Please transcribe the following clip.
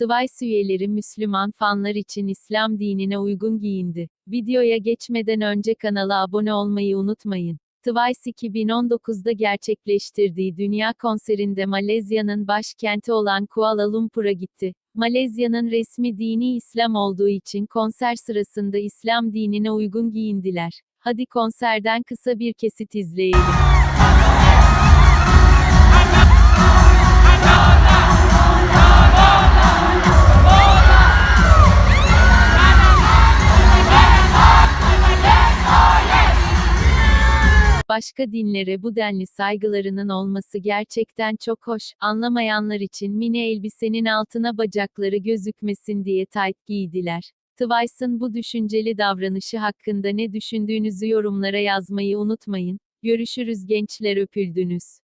Twice üyeleri Müslüman fanlar için İslam dinine uygun giyindi. Videoya geçmeden önce kanala abone olmayı unutmayın. Twice 2019'da gerçekleştirdiği dünya konserinde Malezya'nın başkenti olan Kuala Lumpur'a gitti. Malezya'nın resmi dini İslam olduğu için konser sırasında İslam dinine uygun giyindiler. Hadi konserden kısa bir kesit izleyelim. Başka dinlere bu denli saygılarının olması gerçekten çok hoş. Anlamayanlar için mini elbisenin altına bacakları gözükmesin diye tayt giydiler. Twice'ın bu düşünceli davranışı hakkında ne düşündüğünüzü yorumlara yazmayı unutmayın. Görüşürüz gençler öpüldünüz.